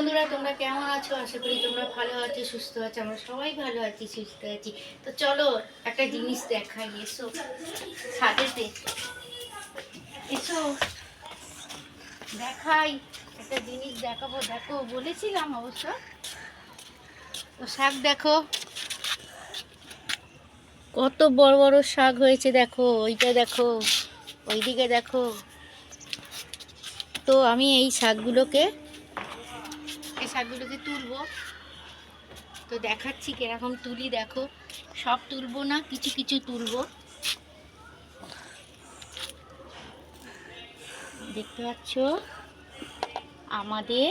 বন্ধুরা, তোমরা কেমন আছো? আশা করি তোমরা ভালো আছো, সুস্থ আছো, আমরা সবাই ভালো আছি, সুস্থ আছি। তো চলো, একটা জিনিস দেখাই, এসো। ছাদেতে এসো। দেখাই, একটা জিনিস দেখাবো। দেখো, বলেছিলাম অবশ্য। তো শাক দেখো। কত বড় বড় শাক হয়েছে, দেখো। ওইটা দেখো, ওইদিকে দেখো। তো আমি এই শাকগুলোকে এই শাকগুলোকে তুলবো। তো দেখাচ্ছি কীরকম তুলি দেখো। সব তুলবো না কিছু কিছু তুলবো। দেখতে পাচ্ছ? আমাদের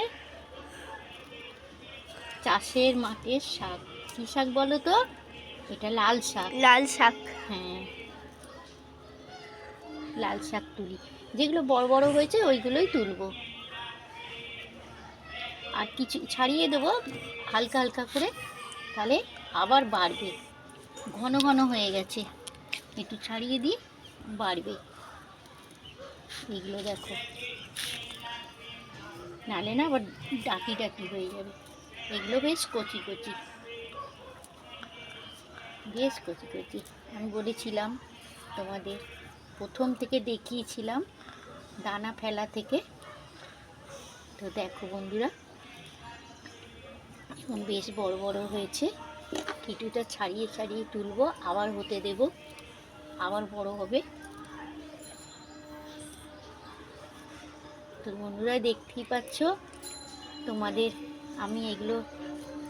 চাষের মাঠের শাক। কি শাক বলো তো? এটা লাল শাক। লাল শাক। হ্যাঁ। লাল শাক তুলি। যেগুলো বড় বড় হয়েছে ওইগুলোই তুলবো। আর কিছু ছাড়িয়ে দেবো হালকা হালকা করে, তাহলে আবার বাড়বে। ঘন ঘন হয়ে গেছে। একটু ছাড়িয়ে দিই, বাড়বে। এগুলো দেখো। নালে না আবার ডাকি ডাকি হয়ে যাবে। এগুলো বেশ কচি কচি। বেশ কচি কচি। আমি বলেছিলাম তোমাদের, প্রথম থেকে দেখিয়েছিলাম দানা ফেলা থেকে। তো দেখো বন্ধুরা এখন বেশ বড় বড় হয়েছে। কিটুটা ছাড়িয়ে ছাড়িয়ে তুলবো, আবার হতে দেব, আবার বড় হবে। তো বন্ধুরা, দেখতেই পাচ্ছ, তোমাদের আমি এগুলো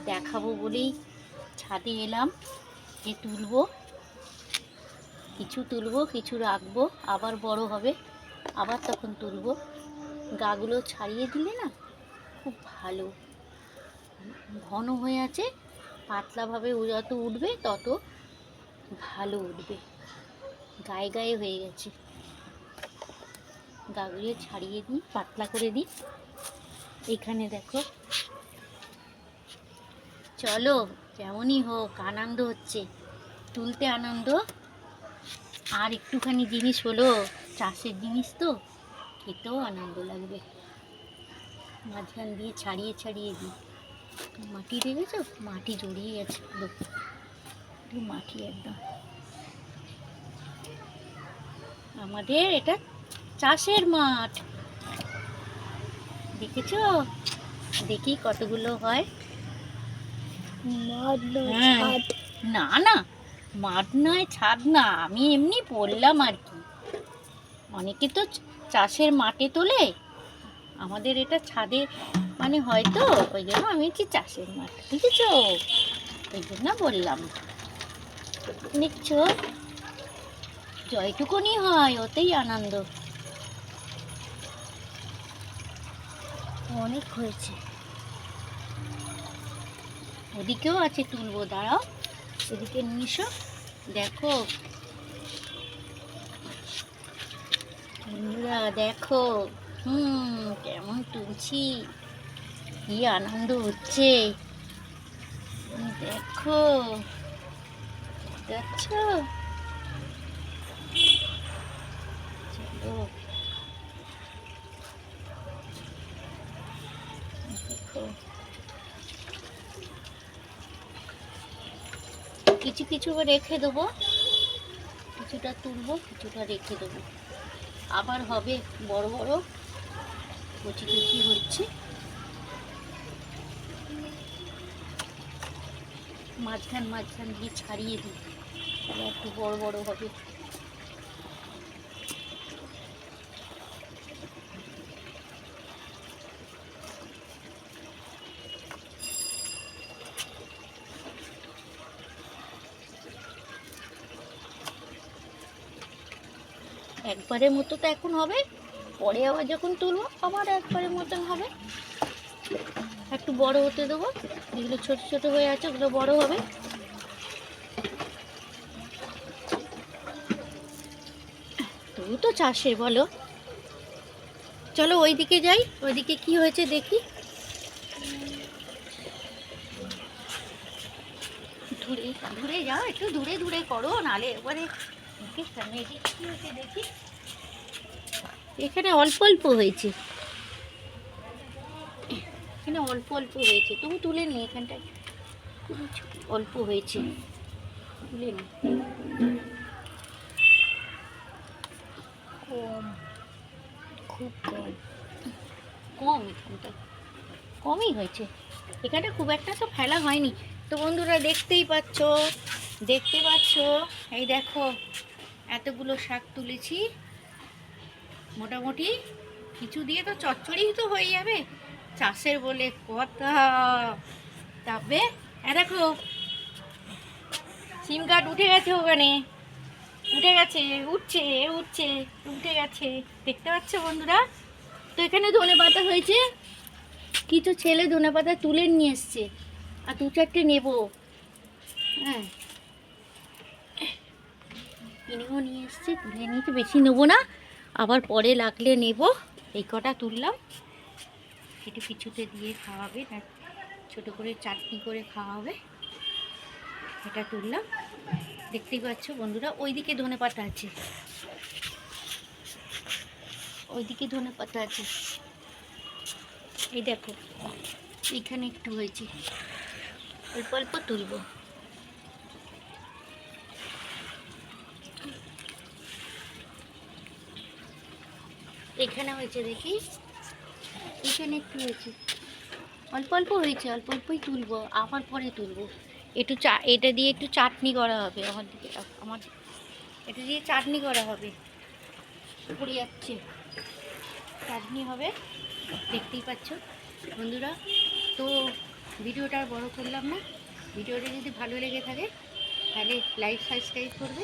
দেখাবো বলেই ছাদে এলাম যে তুলবো, কিছু তুলবো, কিছু রাখব, আবার বড় হবে, আবার তখন তুলবো। গাগুলো ছাড়িয়ে দিলে না, খুব ভালো। ঘন হয়ে আছে, পাতলাভাবে যত উঠবে তত ভালো উঠবে। গায়ে গায়ে হয়ে গেছে। গাগুলো ছাড়িয়ে দিই, পাতলা করে দিই। এখানে দেখো। চলো, যেমনই হোক, আনন্দ হচ্ছে। তুলতে আনন্দ। আর একটুখানি জিনিস হলো, চাষের জিনিস তো, খেতেও আনন্দ লাগবে। মাঝখান দিয়ে ছাড়িয়ে ছাড়িয়ে দিই। মাটি দেখেছ? মাটি জড়িয়ে গেছে মাটি একদম। আমাদের এটা চাষের মাঠ। দেখেছ? দেখি কতগুলো হয়। হ্যাঁ। না না মাঠ নয় ছাদ না। আমি এমনি বললাম আর কি। অনেকে তো চাষের মাঠে তোলে। আমাদের এটা ছাদে মানে হয়তো ওই জন্য আমি হচ্ছে চাষের মাঠ বুঝেছ ওই জন্য বললাম। দেখছ? জয়টুকুনি হয়, ওতেই আনন্দ। অনেক হয়েছে। ওদিকেও আছে তুলবো, দাঁড়াও। এদিকে এসো দেখো। দেখো। হুম, কেমন তুলছি। কি আনন্দ হচ্ছে? দেখো। দেখছ? চলো। কিছু কিছু রেখে দেবো। কিছুটা তুলবো, কিছুটা রেখে দেবো। আবার হবে বড় বড় কচি কচি হচ্ছে। মাঝখান মাঝখান দিয়ে ছাড়িয়ে দিই। তাহলে একটু বড় বড় হবে। একবারের মতো তো এখন হবে, পরে আবার যখন তুলবো, আবার একবারের মতন হবে। একটু বড় হতে দেবো। এগুলো ছোট ছোট হয়ে আছে, ওগুলো বড় হবে। তবু তো চাষে বলো। চলো ওইদিকে যাই, ওইদিকে কি হয়েছে দেখি। দূরে দূরে যাও, একটু দূরে দূরে করো, নালে এসে কি হয়েছে দেখি। এখানে অল্প অল্প হয়েছে। এখানে অল্প অল্প হয়েছে। তবু তুলে নি এখানটায়। অল্প হয়েছে। তুলে নি। কম। খুব কম। কম এখানটা কমই হয়েছে। এখানটা খুব একটা তো ফেলা হয়নি। তো বন্ধুরা দেখতেই পাচ্ছ, দেখতে পাচ্ছ, এই দেখো, এতগুলো শাক তুলেছি। মোটামুটি কিছু দিয়ে তো চচ্চড়ি তো হয়ে যাবে। চাষের বলে কথা। তবে দেখো, সিম কার্ড উঠে গেছে ওখানে। উঠে গেছে, উঠছে উঠছে, উঠে গেছে। দেখতে পাচ্ছ বন্ধুরা? তো এখানে ধনে পাতা হয়েছে। কিছু ছেলে ধনে পাতা তুলে নিয়ে এসছে। আর দু চারটে নেব। হ্যাঁ। কিনেও নিয়ে এসছে, তুলে নিতে বেশি নেব না। আবার পরে লাগলে নেব। এই কটা তুললাম। একটু কিছুতে দিয়ে খাওয়াবে না ছোটো করে চাটনি করে খাওয়াবে। এটা তুললাম। দেখতেই পাচ্ছ বন্ধুরা, ওইদিকে ধনে পাতা আছে। ওইদিকে ধনে পাতা আছে। এই দেখো, এইখানে একটু হয়েছে। অল্প অল্প তুলবো। এখানে হয়েছে দেখি। এখানে একটু হয়েছে? অল্প অল্প হয়েছে, অল্প অল্পই তুলবো, আবার পরে তুলবো। একটু চা, এটা দিয়ে একটু চাটনি করা হবে আমার দিকে, আমার এটা দিয়ে চাটনি করা হবে। পড়ে যাচ্ছে। চাটনি হবে, দেখতেই পাচ্ছ বন্ধুরা। তো ভিডিওটা বড় করলাম না। ভিডিওটা যদি ভালো লেগে থাকে, তাহলে লাইক সাবস্ক্রাইব করবে।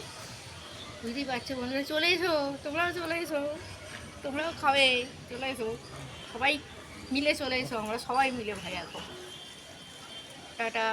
বুঝতেই পারছ বন্ধুরা? চলে এসো, তোমরাও চলে এসো। তোমরাও খাবে, চলে এসো। সবাই মিলে চলে এসো আমরা সবাই মিলে ভাই এখন টাটা।